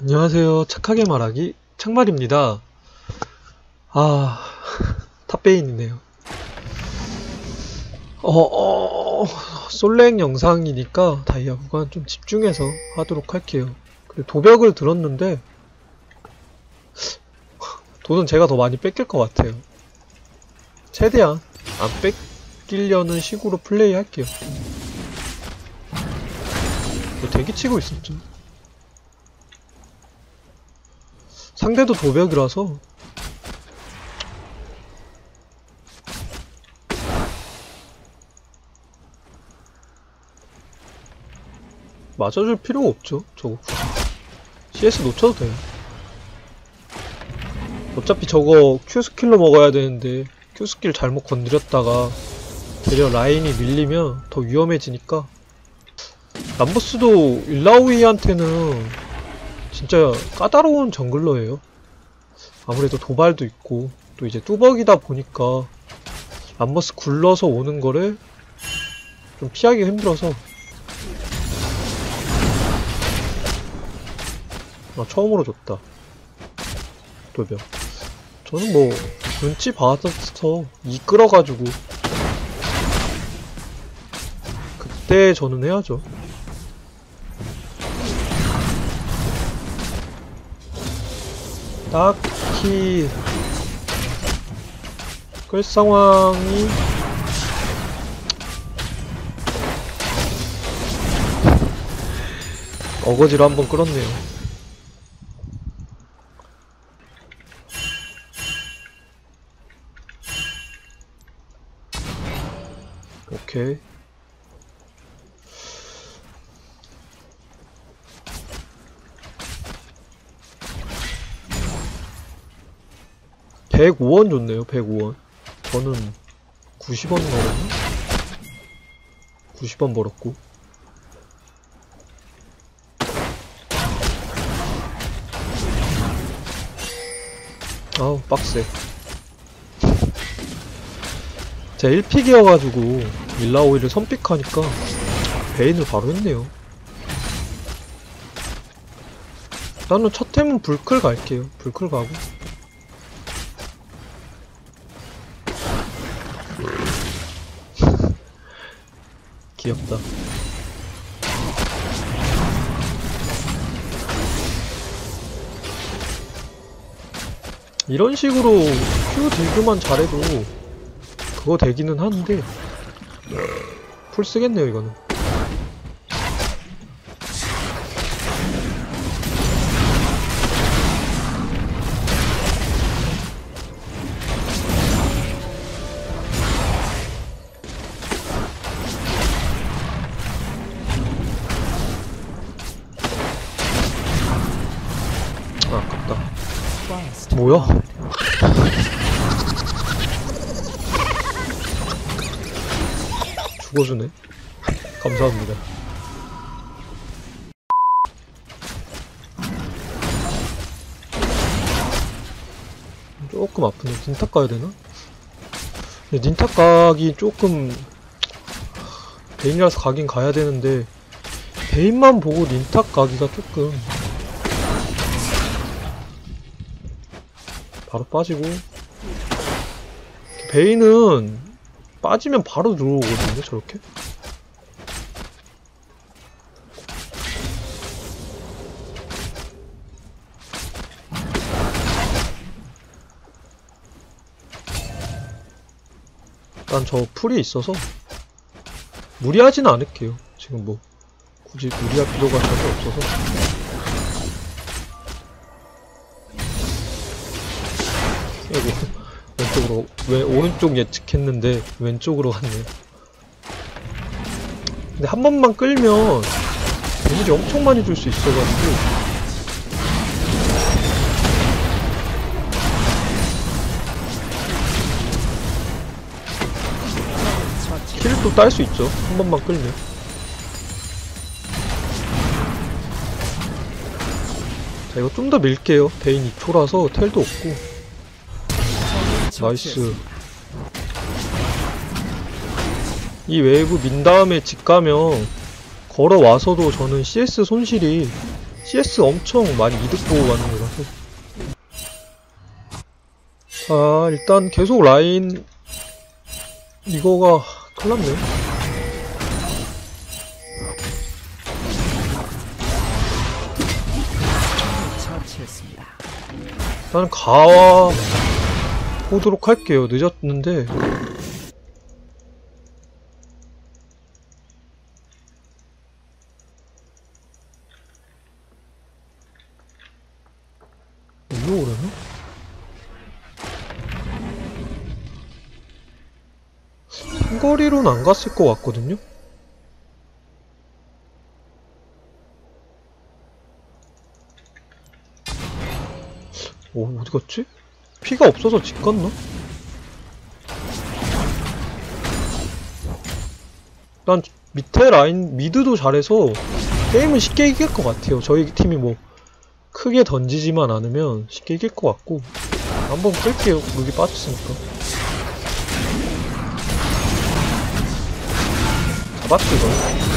안녕하세요. 착하게 말하기 창말입니다. 아, 탑베인이네요. 어, 어, 솔랭 영상이니까 다이아 구간 좀 집중해서 하도록 할게요. 그리고 도벽을 들었는데 돈은 제가 더 많이 뺏길 것 같아요. 최대한 안 뺏기려는 식으로 플레이 할게요. 뭐 대기 치고 있었죠. 상대도 도벽이라서. 맞아줄 필요가 없죠 저거. CS 놓쳐도 돼요. 어차피 저거 Q스킬로 먹어야 되는데 Q스킬 잘못 건드렸다가 되려 라인이 밀리면 더 위험해지니까. 람버스도 일라우이한테는 진짜 까다로운 정글러예요. 아무래도 도발도 있고 또 이제 뚜벅이다 보니까 람버스 굴러서 오는 거를 좀 피하기가 힘들어서. 아 처음으로 줬다. 돌병 저는 뭐 눈치 봐서 이끌어가지고. 그때 저는 해야죠 딱히 끌 상황이 어거지로 한번 끌었네요. 오케이. (105원) 줬네요 (105원) 저는 (90원) 벌었나? (90원) 벌었고. 아우 빡세. 제가 1픽이어가지고 일라오이를 선픽하니까 베인을 바로 했네요. 나는 첫 템은 불클 갈게요. 불클 가고 귀엽다. 이런 식으로 Q 딜교만 잘해도 그거 되기는 하는데 풀 쓰겠네요 이거는 뭐야? 죽어주네. 감사합니다. 조금 아프네. 닌탑 가야 되나? 근데 닌탑 가기 조금 베인이라서 가긴 가야 되는데 베인만 보고 닌탑 가기가 조금 바로 빠지고. 베인은 빠지면 바로 들어오거든요 저렇게. 일단 저 풀이 있어서 무리하진 않을게요. 지금 뭐 굳이 무리할 필요가 전혀 없어서 아이고 왼쪽으로 왜 오른쪽 예측했는데 왼쪽으로 갔네요 근데 한 번만 끌면 데미지 엄청 많이 줄 수 있어가지고. 또딸수 있죠. 한 번만 끌면. 자 이거 좀 더 밀게요. 베인 2초라서 텔도 없고 나이스. 이 웨이브 민 다음에 집 가면 걸어와서도 저는 CS 손실이 CS 엄청 많이 이득 보고 가는 거라서 자 일단 계속 라인 이거가 큰일났네. 나는 가와 보도록 할게요 늦었는데 일로 오려나? 삼거리로는 안 갔을 것 같거든요? 오, 어디 갔지? 피가 없어서 집 갔나? 난 밑에 라인, 미드도 잘해서 게임은 쉽게 이길 것 같아요. 저희 팀이 뭐 크게 던지지만 않으면 쉽게 이길 것 같고 한번 끌게요. 룩이 빠졌으니까. 잡았죠, 이거.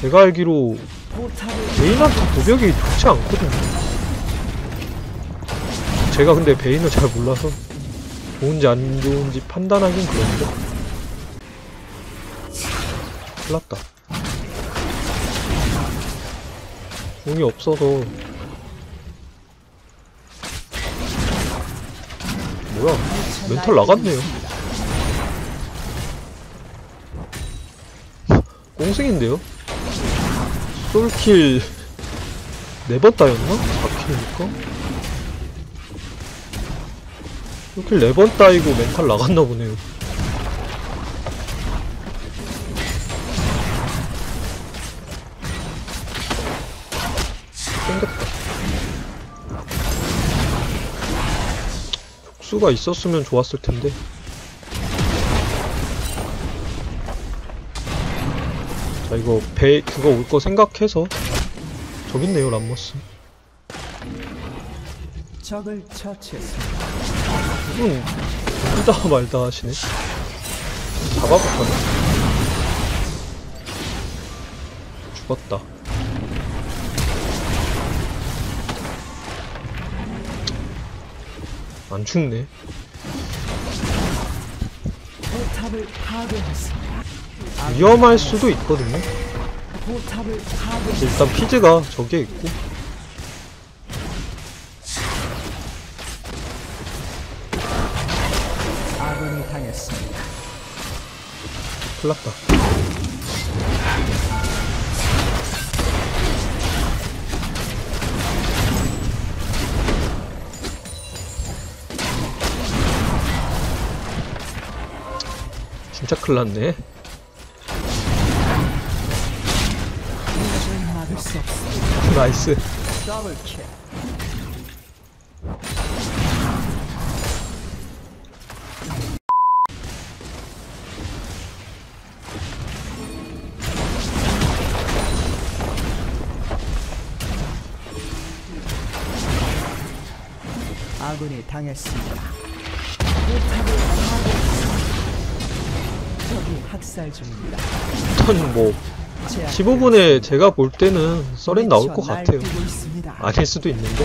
제가 알기로 베인한테 도벽이 좋지 않거든요. 제가 근데 베인을 잘 몰라서 좋은지 안 좋은지 판단하긴 그런데. 큰일났다. 공이 없어서. 뭐야, 멘탈 나갔네요. 꽁승인데요? 솔킬 4번 따였나? 4킬이니까? 솔킬 4번 따이고 멘탈 나갔나 보네요. 땡겼다. 촉수가 있었으면 좋았을 텐데. 자 이거 배 그거 올 거 생각해서 저기 있네요 람머스. 적을 처치했습니다. 응. 혼자 말다 하시네. 잡아볼까나 죽었다. 안 죽네. 포탑을 파괴했습니다. 위험할 수도 있거든요. 일단 피즈가 저기에 있고. 큰일났다 진짜 큰일났네 나이스. 아군이 당했습니다. 포탑을. 적이 학살 중입니다. 뭐 제압 15분에 제가 볼 때는 썰엔 나올 것 같아요. 아닐 수도 있는데.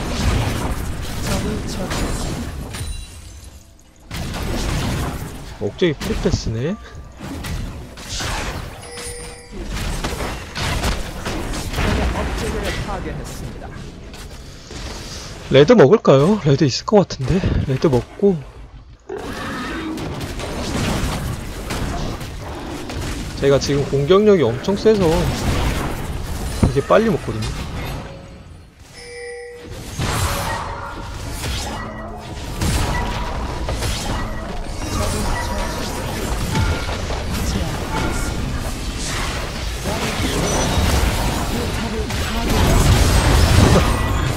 억제기 프리패스네. 레드 먹을까요? 레드 있을 것 같은데 레드 먹고 제가 지금 공격력이 엄청 세서 되게 빨리 먹거든요.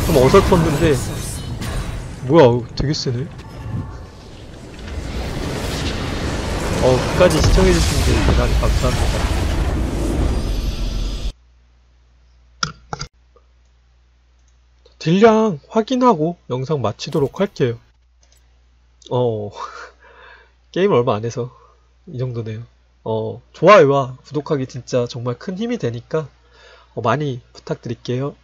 좀 어설펐는데 뭐야 되게 세네 어 끝까지 시청해주신 분 대단히 감사합니다 딜량 확인하고 영상 마치도록 할게요. 어, 게임 얼마 안 해서 이 정도네요. 어, 좋아요와 구독하기 진짜 정말 큰 힘이 되니까 어, 많이 부탁드릴게요.